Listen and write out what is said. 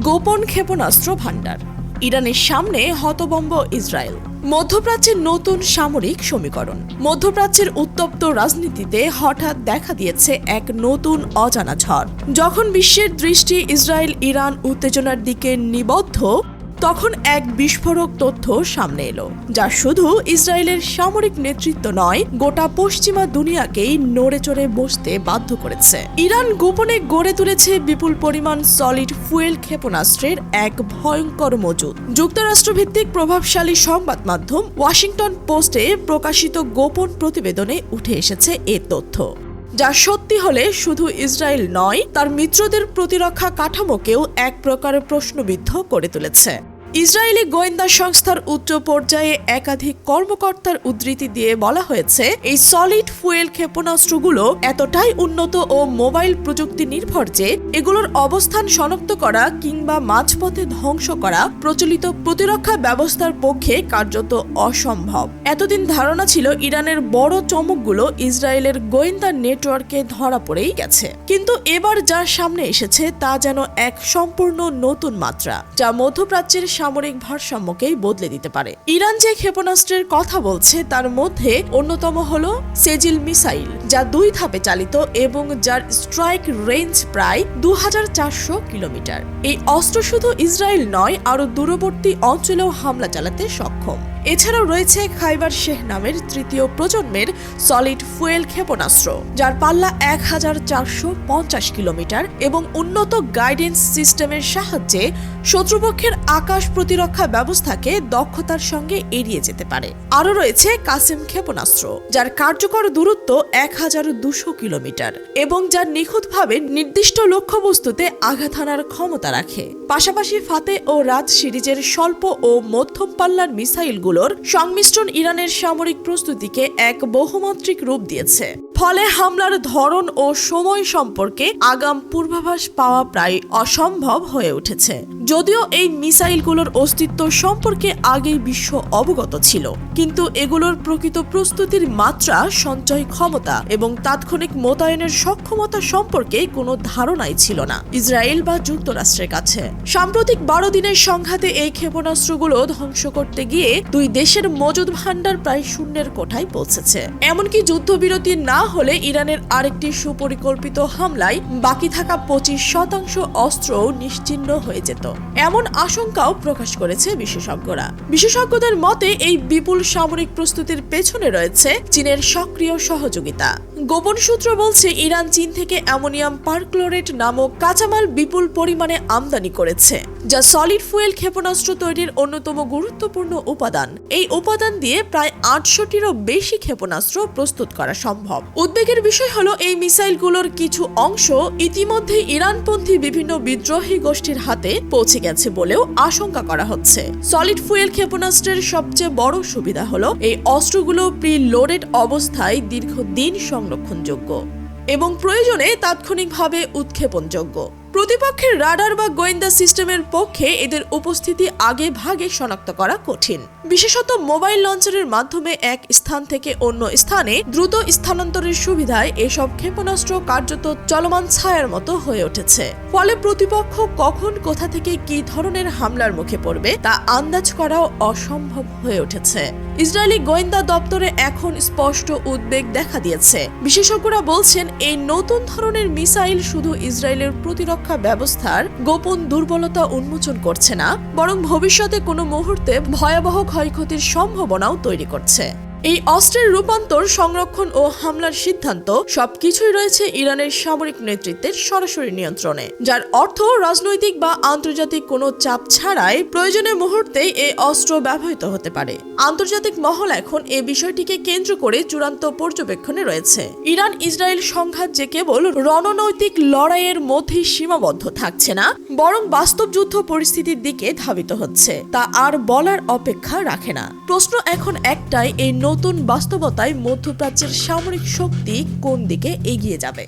গোপন ক্ষেপণাস্ত্র ভাণ্ডার। ইরানের সামনে হতবম্ব ইসরায়েল। মধ্যপ্রাচ্যের নতুন সামরিক সমীকরণ। মধ্যপ্রাচ্যের উত্তপ্ত রাজনীতিতে হঠাৎ দেখা দিয়েছে এক নতুন অজানা ঝড়। যখন বিশ্বের দৃষ্টি ইসরায়েল ইরান উত্তেজনার দিকে নিবদ্ধ তখন এক বিস্ফোরক তথ্য সামনে এলো, যা শুধু ইসরায়েলের সামরিক নেতৃত্ব নয়, গোটা পশ্চিমা দুনিয়াকেই নড়ে চড়ে বসতে বাধ্য করেছে। ইরান গোপনে গড়ে তুলেছে বিপুল পরিমাণ সলিড ফুয়েল ক্ষেপণাস্ত্রের এক ভয়ঙ্কর মজুদ। যুক্তরাষ্ট্রভিত্তিক প্রভাবশালী সংবাদ মাধ্যম ওয়াশিংটন পোস্টে প্রকাশিত গোপন প্রতিবেদনে উঠে এসেছে এ তথ্য, যা সত্যি হলে শুধু ইসরায়েল নয়, তার মিত্রদের প্রতিরক্ষা কাঠামোকেও এক প্রকার প্রশ্নবিদ্ধ করে তুলেছে। ইসরায়েলি গোয়েন্দা সংস্থার উচ্চ পর্যায়ে একাধিক কর্মকর্তার উদ্ধৃতি দিয়ে বলা হয়েছে, এই সলিড ফুয়েল ক্ষেপণাস্ত্রগুলো এতটাই উন্নত ও মোবাইল প্রযুক্তি নির্ভর যে এগুলোর অবস্থান শনাক্ত করা কিংবা মাঝপথে ধ্বংস করা প্রচলিত প্রতিরক্ষা ব্যবস্থার পক্ষে কার্যত অসম্ভব। এতদিন ধারণা ছিল ইরানের বড় চমকগুলো ইসরায়েলের গোয়েন্দা নেটওয়ার্কে ধরা পড়েই গেছে। কিন্তু এবার যা সামনে এসেছে তা যেন এক সম্পূর্ণ নতুন মাত্রা, যা মধ্যপ্রাচ্যের সামরিক ভারসাম্যকেই বদলে দিতে পারে। ইরান যে ক্ষেপণাস্ত্রের কথা বলছে, তার মধ্যে অন্যতম হল সেজিল মিসাইল, যা দুই ধাপে চালিত এবং যার স্ট্রাইক রেঞ্জ প্রায় দু হাজার চারশো কিলোমিটার। এই অস্ত্র শুধু ইসরায়েল নয়, আরও দূরবর্তী অঞ্চলেও হামলা চালাতে সক্ষম। এছাড়াও রয়েছে খাইবার শেখ নামের তৃতীয় প্রজন্মের সলিড ফুয়েল ক্ষেপণাস্ত্র, যার পাল্লা এক হাজার চারশো পঞ্চাশ কিলোমিটার এবং উন্নত গাইডেন্স সিস্টেমের সাহায্যে শত্রুপক্ষের আকাশ প্রতিরক্ষা ব্যবস্থাকে দক্ষতার সঙ্গে এড়িয়ে যেতে পারে। আরও রয়েছে কাসিম ক্ষেপণাস্ত্র, যার কার্যকর দূরত্ব এক হাজার দুশো কিলোমিটার এবং যার নিখুঁতভাবে নির্দিষ্ট লক্ষ্যবস্তুতে আঘাত হানার ক্ষমতা রাখে। পাশাপাশি ফাতে ও রাজ সিরিজের স্বল্প ও মধ্যম পাল্লার মিসাইলগুলোর সংমিশ্রণ ইরানের সামরিক প্রস্তুতিকে এক বহুমাত্রিক রূপ দিয়েছে। ফলে হামলার ধরন ও সময় সম্পর্কে আগাম পূর্বাভাস পাওয়া প্রায় অসম্ভব হয়ে উঠেছে। যদিও এই মিসাইলগুলোর অস্তিত্ব সম্পর্কে আগেই বিশ্ব অবগত ছিল। কিন্তু এগুলোর প্রকৃত প্রস্তুতির মাত্রা, সঞ্চয় ক্ষমতা এবং তাৎক্ষণিক মোতায়েনের সক্ষমতা সম্পর্কে কোনো ধারণাই ছিল না, ইসরায়েল বা যুক্তরাষ্ট্রের কাছে। সাম্প্রতিক বারো দিনের সংঘাতে এই ক্ষেপণাস্ত্রগুলো ধ্বংস করতে গিয়ে দুই দেশের মজুদ ভাণ্ডার প্রায় শূন্যের কোঠায় পৌঁছেছে। এমনকি যুদ্ধবিরতি না হলে ইরানের আরেকটি সুপরিকল্পিত হামলায় বাকি থাকা পঁচিশ শতাংশ অস্ত্র নিশ্চিহ্ন হয়ে যেত। এমন আশঙ্কাও প্রকাশ করেছে বিশেষজ্ঞরা। বিশেষজ্ঞদের মতে, এই বিপুল সামরিক প্রস্তুতির পেছনে রয়েছে চীনের সক্রিয় সহযোগিতা। গোপন সূত্র বলছে, ইরান চীন থেকে অ্যামোনিয়াম পারক্লোরেট নামক কাঁচামাল বিপুল পরিমাণে আমদানি করেছে, যা সলিড ফুয়েল ক্ষেপণাস্ত্র তৈরির অন্যতম গুরুত্বপূর্ণ উপাদান। এই উপাদান দিয়ে প্রায় আটশোটিরও বেশি ক্ষেপণাস্ত্র প্রস্তুত করা সম্ভব। উদ্বেগের বিষয় হলো এই মিসাইলগুলোর কিছু অংশ ইতিমধ্যে ইরানপন্থী বিভিন্ন বিদ্রোহী গোষ্ঠীর হাতে পৌঁছে গেছে বলেও আশঙ্কা করা হচ্ছে। সলিড ফুয়েল ক্ষেপণাস্ত্রের সবচেয়ে বড় সুবিধা হলো এই অস্ত্রগুলো প্রি লোডেড অবস্থায় দীর্ঘদিন সংরক্ষণযোগ্য এবং প্রয়োজনে তাৎক্ষণিকভাবে উৎক্ষেপণযোগ্য। প্রতিপক্ষের রাডার বা গোয়েন্দা সিস্টেমের পক্ষে এদের উপস্থিতি আগে ভাগে শনাক্ত করা কঠিন। বিশেষত মোবাইল লঞ্চারের মাধ্যমে এক স্থান থেকে অন্য স্থানে দ্রুত স্থানান্তরের সুবিধায় এসব ক্ষেপণাস্ত্র কার্যত চলমান ছায়ার মতো হয়ে উঠেছে। ফলে প্রতিপক্ষ কখন কোথা থেকে কি ধরনের হামলার মুখে পড়বে তা আন্দাজ করাও অসম্ভব হয়ে উঠেছে। ইসরায়েলি গোয়েন্দা দপ্তরে এখন স্পষ্ট উদ্বেগ দেখা দিয়েছে। বিশেষজ্ঞরা বলছেন, এই নতুন ধরনের মিসাইল শুধু ইসরায়েলের প্রতিরক্ষা ব্যবস্থার গোপন দুর্বলতা উন্মোচন করছে না, বরং ভবিষ্যতে কোনো মুহূর্তে ভয়াবহ ক্ষয়ক্ষতির সম্ভাবনাও তৈরি করছে। এই অস্ত্রের রূপান্তর, সংরক্ষণ ও হামলার সিদ্ধান্ত সবকিছুই রয়েছে ইরানের সামরিক নেতৃত্বের সরাসরি নিয়ন্ত্রণে, যার অর্থ রাজনৈতিক বা আন্তর্জাতিক কোনো চাপ ছাড়াই প্রয়োজনের মুহূর্তেই এই অস্ত্র ব্যবহৃত হতে পারে। আন্তর্জাতিক মহল এখন এ বিষয়টিকে কেন্দ্র করে চূড়ান্ত পর্যবেক্ষণে রয়েছে। ইরান ইসরায়েল সংঘাত যে কেবল রণনৈতিক লড়াইয়ের মধ্যেই সীমাবদ্ধ থাকছে না, বরং বাস্তব যুদ্ধ পরিস্থিতির দিকে ধাবিত হচ্ছে, তা আর বলার অপেক্ষা রাখে না। প্রশ্ন এখন একটাই, এই নতুন বাস্তবতায় মধ্যপ্রাচ্যের সামরিক শক্তি কোন দিকে এগিয়ে যাবে?